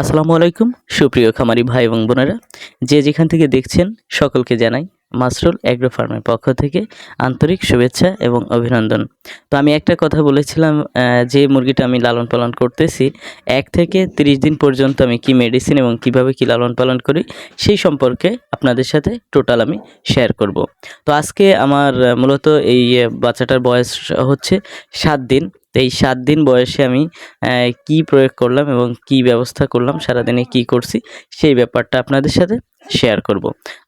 আসসালামু আলাইকুম, সুপ্রিয় খামারি ভাই এবং বোনেরা। যে যেখান থেকে দেখছেন, সকলকে জানাই মাসরুল অ্যাগ্রো ফার্মের পক্ষ থেকে আন্তরিক শুভেচ্ছা এবং অভিনন্দন। তো আমি একটা কথা বলেছিলাম যে মুরগিটা আমি লালন পালন করতেছি, এক থেকে তিরিশ দিন পর্যন্ত আমি কি মেডিসিন এবং কীভাবে কি লালন পালন করি, সেই সম্পর্কে আপনাদের সাথে টোটাল আমি শেয়ার করব। তো আজকে আমার মূলত এই বাচ্চাটার বয়স হচ্ছে সাত দিন। তো এই সাত দিন বয়সে আমি কি প্রয়োগ করলাম এবং কি ব্যবস্থা করলাম, সারাদিনে কি করছি, সেই ব্যাপারটা আপনাদের সাথে শেয়ার করব।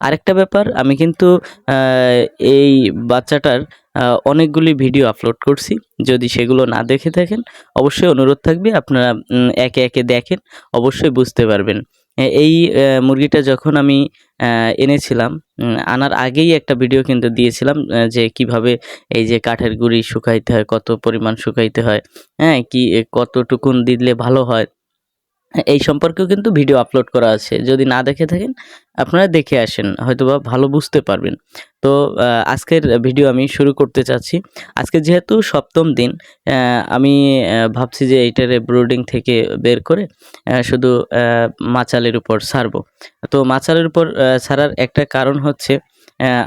আরেকটা ব্যাপার, আমি কিন্তু এই বাচ্চাটার অনেকগুলি ভিডিও আপলোড করছি। যদি সেগুলো না দেখে থাকেন, অবশ্যই অনুরোধ থাকবে, আপনারা একে একে দেখেন, অবশ্যই বুঝতে পারবেন। এই মুরগিটা যখন আমি এনেছিলাম আনার আগেই একটা ভিডিও কিন্তু দিয়েছিলাম যে কীভাবে এই যে কাঠের গুঁড়ি শুকাইতে হয় কত পরিমাণ শুকাইতে হয় হ্যাঁ কি কতটুকুন দিলে ভালো হ্যাঁ, এই সম্পর্কেও কিন্তু ভিডিও আপলোড করা আছে। যদি না দেখে থাকেন, আপনারা দেখে আসেন, হয়তোবা ভালো বুঝতে পারবেন। তো আজকের ভিডিও আমি শুরু করতে চাচ্ছি। আজকে যেহেতু সপ্তম দিন আমি ভাবছি যে এইটারে ব্রুডিং থেকে বের করে শুধু মাচালের উপর ছাড়বো। তো মাচালের উপর ছাড়ার একটা কারণ হচ্ছে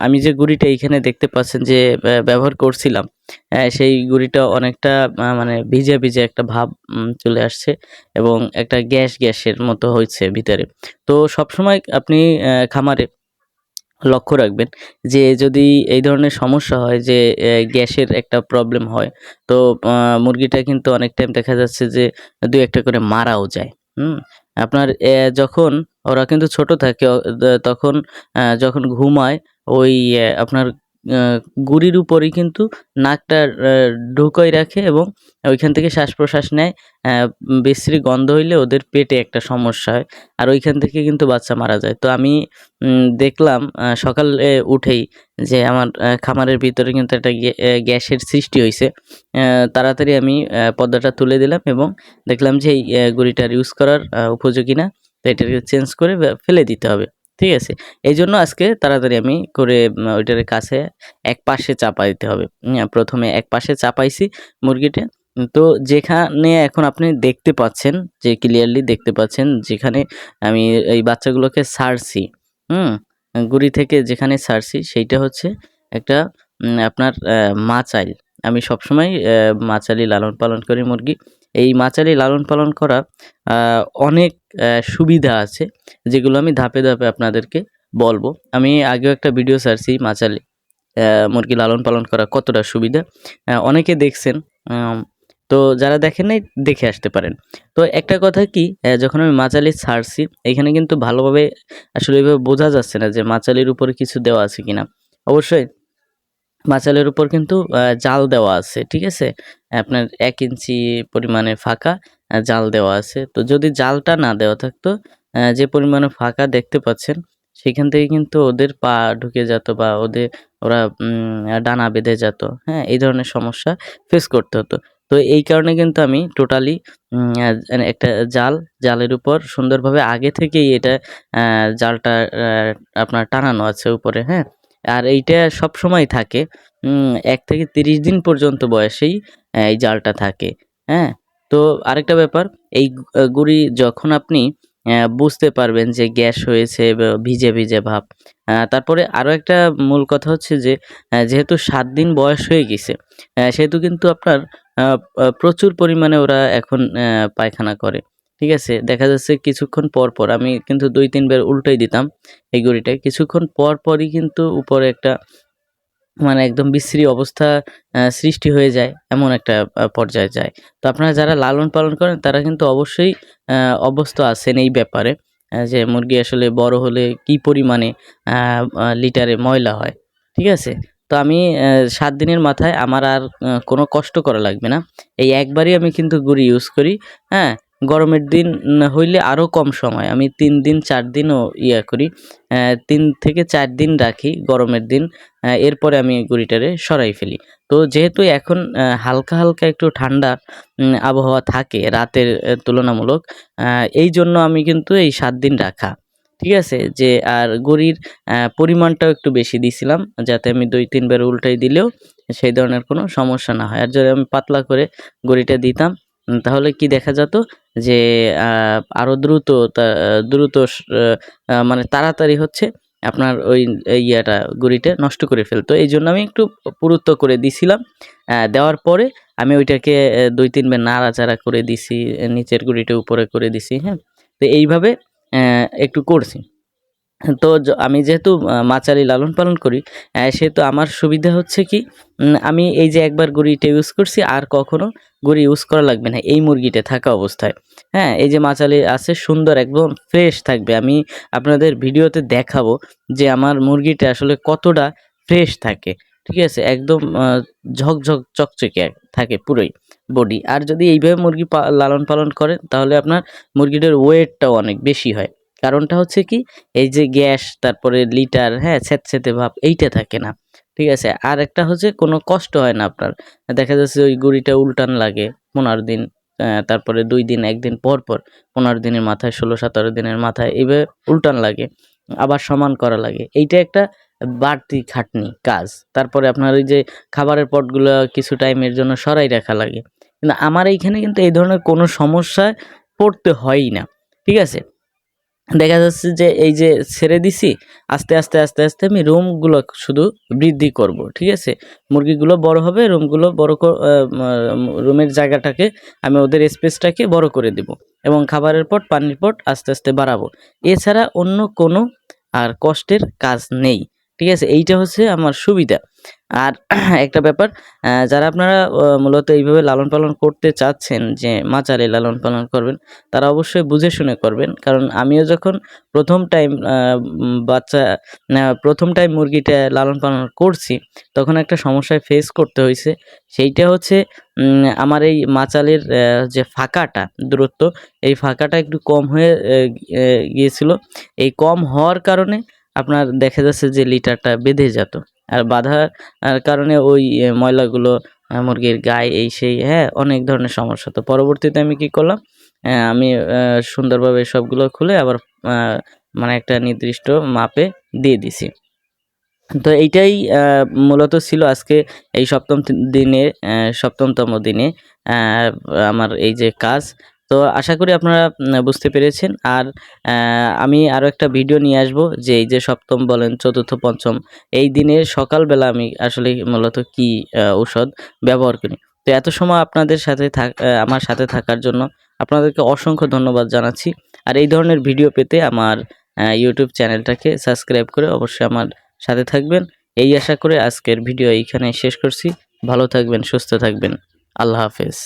আমি যে গুড়িটা এইখানে দেখতে পাচ্ছেন যে ব্যবহার করছিলাম সেই গুড়িটা অনেকটা মানে ভিজে ভিজে একটা ভাব চলে আসছে এবং একটা গ্যাস গ্যাসের মতো হয়েছে ভিতরে। তো সবসময় আপনি খামারে লক্ষ্য রাখবেন যে, যদি এই ধরনের সমস্যা হয় যে গ্যাসের একটা প্রবলেম হয়, তো মুরগিটা কিন্তু অনেক টাইম দেখা যাচ্ছে যে দু একটা করে মারাও যায়, হুম? আপনার যখন ওরা কিন্তু ছোট থাকে তখন যখন ঘুমায় ওই আপনার গুড়ির উপরেই কিন্তু নাকটা ঢুকাই রাখে এবং ওইখান থেকে শ্বাস প্রশ্বাস নেয় বিশ্রী গন্ধ হইলে ওদের পেটে একটা সমস্যা হয় আর ওইখান থেকে কিন্তু বাচ্চা মারা যায়। তো আমি দেখলাম সকালে উঠেই যে আমার খামারের ভিতরে কিন্তু একটা গ্যা- গ্যাসের সৃষ্টি হয়েছে তাড়াতাড়ি আমি পর্দাটা তুলে দিলাম এবং দেখলাম যে এই গুঁড়িটার ইউজ করার উপযোগী না। তো এটাকে চেঞ্জ করে ফেলে দিতে হবে। ঠিক আছে? এই জন্য আজকে তাড়াতাড়ি আমি করে ওইটার কাছে এক পাশে চাপা দিতে হবে। প্রথমে এক পাশে চাপাইছি মুরগিটা। তো যেখানে এখন আপনি দেখতে পাচ্ছেন, যে ক্লিয়ারলি দেখতে পাচ্ছেন, যেখানে আমি এই বাচ্চাগুলোকে ছাড়ছি হুম? গুড়ি থেকে যেখানে ছাড়ছি সেইটা হচ্ছে একটা আপনার মাচাইল। আমি সবসময় মাচালি লালন পালন করি মুরগি। এই মাচালি লালন পালন করা অনেক সুবিধা আছে, যেগুলো আমি ধাপে ধাপে আপনাদেরকে বলব। আমি আগেও একটা ভিডিও ছাড়ছি, মাচালি মুরগি লালন পালন করা কতটা সুবিধা। অনেকে দেখছেন তো যারা দেখেন নাই, দেখে আসতে পারেন। তো একটা কথা কি যখন আমি মাচালি ছাড়ছি, এখানে কিন্তু ভালোভাবে আসলে এভাবে বোঝা যাচ্ছে না যে মাচালির উপরে কিছু দেওয়া আছে কিনা। অবশ্যই মাচালের উপর কিন্তু জাল দেওয়া আছে, ঠিক আছে? আপনার এক ইঞ্চি পরিমাণে ফাঁকা জাল দেওয়া আছে। তো যদি জালটা না দেওয়া থাকতো যে পরিমাণে ফাঁকা দেখতে পাচ্ছেন, সেখান থেকে কিন্তু ওদের পা ঢুকে যেত বা ওদের, ওরা ডানা বেঁধে যেত হ্যাঁ? এই ধরনের সমস্যা ফেস করতে হতো। তো এই কারণে কিন্তু আমি টোটালি একটা জাল, জালের উপর সুন্দরভাবে আগে থেকেই এটা জালটা আপনার টানানো আছে উপরে হ্যাঁ? আর এইটা সব সময় থাকে। এক থেকে তিরিশ দিন পর্যন্ত বয়সেই এই জালটা থাকে। হ্যাঁ? তো আরেকটা ব্যাপার, এই গুড়ি যখন আপনি বুঝতে পারবেন যে গ্যাস হয়েছে ভিজে ভিজে ভাব। তারপরে আরও একটা মূল কথা হচ্ছে যে যেহেতু সাত দিন বয়স হয়ে গেছে সেহেতু কিন্তু আপনার প্রচুর পরিমাণে ওরা এখন পায়খানা করে। ঠিক আছে? দেখা যাচ্ছে কিছুক্ষণ পর পর আমি কিন্তু দুই তিনবার উল্টাই দিতাম এই গড়িটা কিছুক্ষণ পর পরই কিন্তু উপরে একটা মানে একদম বিশ্রী অবস্থা সৃষ্টি হয়ে যায়, এমন একটা পর্যায়ে যায়। তো আপনারা যারা লালন পালন করেন, তারা কিন্তু অবশ্যই অভ্যস্ত আছেন এই ব্যাপারে যে মুরগি আসলে বড় হলে কি পরিমাণে লিটারে ময়লা হয়, ঠিক আছে? তো আমি সাত দিনের মাথায় আমার আর কোনো কষ্ট করা লাগবে না। এই একবারই আমি কিন্তু গুড়ি ইউজ করি হ্যাঁ? গরমের দিন হইলে আরও কম সময়। আমি তিন দিন, চার দিনও ইয়া করি। তিন থেকে চার দিন রাখি গরমের দিন। এরপরে আমি গুড়িটারে সরাই ফেলি। তো যেহেতু এখন হালকা হালকা একটু ঠান্ডা আবহাওয়া থাকে রাতের তুলনামূলক এই জন্য আমি কিন্তু এই সাত দিন রাখা। ঠিক আছে? যে, আর গড়ির পরিমাণটাও একটু বেশি দিছিলাম, যাতে আমি দুই, তিনবার উল্টাই দিলেও সেই ধরনের কোনো সমস্যা না হয়। আর যদি আমি পাতলা করে গড়িটা দিতাম তাহলে কি দেখা যেত যে আরও দ্রুত দ্রুত মানে তাড়াতাড়ি হচ্ছে আপনার ওই ইয়েটা, গুড়িটা নষ্ট করে ফেলতো। এই জন্য আমি একটু পুরুত্ব করে দিছিলাম। দেওয়ার পরে আমি ওইটাকে দুই তিনবার নাড়াচাড়া করে দিছি নিচের গুড়িটা উপরে করে দিছি হ্যাঁ? তো এইভাবে একটু করছি। তো আমি যেহেতু মাচারি লালন পালন করি সেহেতু আমার সুবিধা হচ্ছে কি আমি এই যে একবার গুড়িটা ইউজ করছি, আর কখনো গুড়ি ইউজ করা লাগবে না। এই মুরগিটা থাকা অবস্থায়। হ্যাঁ এই যে মাচালি আছে, সুন্দর একদম ফ্রেশ থাকবে। আমি আপনাদের ভিডিওতে দেখাবো যে আমার মুরগিটা আসলে কতটা ফ্রেশ থাকে। ঠিক আছে? একদম ঝকঝক, চকচকে থাকে পুরোই বডি আর যদি এইভাবে মুরগি লালন পালন করেন, তাহলে আপনার মুরগিটার ওয়েটটাও অনেক বেশি হয়। কারণটা হচ্ছে কি, এই যে গ্যাস, তারপরে লিটার হ্যাঁ স্যাঁতস্যাঁতে ভাব, এইটা থাকে না। ঠিক আছে? আর একটা হচ্ছে কোনো কষ্ট হয় না আপনার। দেখা যাচ্ছে ওই গুড়িটা উল্টান লাগে পনেরো দিন তারপরে দুই দিন, একদিন পর পর পনেরো দিনের মাথায়, ষোলো, সতেরো দিনের মাথায় এইভাবে উল্টান লাগে, আবার সমান করা লাগে। এইটা একটা বাড়তি খাটনি, কাজ। তারপরে আপনার ওই যে খাবারের পটগুলো কিছু টাইমের জন্য সরাই রাখা লাগে। কিন্তু আমার এইখানে কিন্তু এই ধরনের কোনো সমস্যায় পড়তে হয়ই না। ঠিক আছে? দেখা যাচ্ছে যে এই যে ছেড়ে দিছি, আস্তে আস্তে আস্তে আস্তে আমি রুমগুলো শুধু বৃদ্ধি করব, ঠিক আছে? মুরগিগুলো বড় হবে রুমগুলো বড় রুমের জায়গাটাকে আমি ওদের স্পেসটাকে বড় করে দেব এবং খাবারের পট পানির পট আস্তে আস্তে বাড়াবো। এছাড়া অন্য কোনো আর কষ্টের কাজ নেই। ঠিক আছে? এইটা হচ্ছে আমার সুবিধা। আর একটা ব্যাপার যারা আপনারা মূলত এইভাবে লালন পালন করতে চাচ্ছেন যে মাচারে লালন পালন করবেন, তারা অবশ্যই বুঝে শুনে করবেন। কারণ আমিও যখন প্রথম টাইম বাচ্চা প্রথম টাইম মুরগিটা লালন পালন করছি, তখন একটা সমস্যায় ফেস করতে হয়েছে সেইটা হচ্ছে আমার এই মাচালের যে ফাঁকাটা, দূরত্ব, এই ফাঁকাটা একটু কম হয়ে গিয়েছিল। এই কম হওয়ার কারণে আপনার দেখা যাচ্ছে যে লিটারটা বেঁধে যেত। আর বাঁধার কারণে ওই ময়লাগুলো মুরগির গায়ে এই সেই হ্যাঁ অনেক ধরনের সমস্যা। তো পরবর্তীতে আমি কি করলাম আমি সুন্দরভাবে সবগুলো খুলে আবার মানে একটা নির্দিষ্ট মাপে দিয়ে দিছি। তো এইটাই মূলত ছিল আজকে এই সপ্তম দিনে সপ্তমতম দিনে আমার এই যে কাজ তো আশা করি আপনারা বুঝতে পেরেছেন। আর আমি আরও একটা ভিডিও নিয়ে আসব, যে এই যে সপ্তম বলেন, চতুর্থ, পঞ্চম, এই দিনের সকালবেলা আমি আসলে মূলত কি ঔষধ ব্যবহার করি। তো এত সময় আপনাদের সাথে আমার সাথে থাকার জন্য আপনাদেরকে অসংখ্য ধন্যবাদ জানাচ্ছি। আর এই ধরনের ভিডিও পেতে আমার ইউটিউব চ্যানেলটাকে সাবস্ক্রাইব করে অবশ্যই আমার সাথে থাকবেন। এই আশা করে আজকের ভিডিও এইখানে শেষ করছি। ভালো থাকবেন, সুস্থ থাকবেন। আল্লাহ হাফেজ।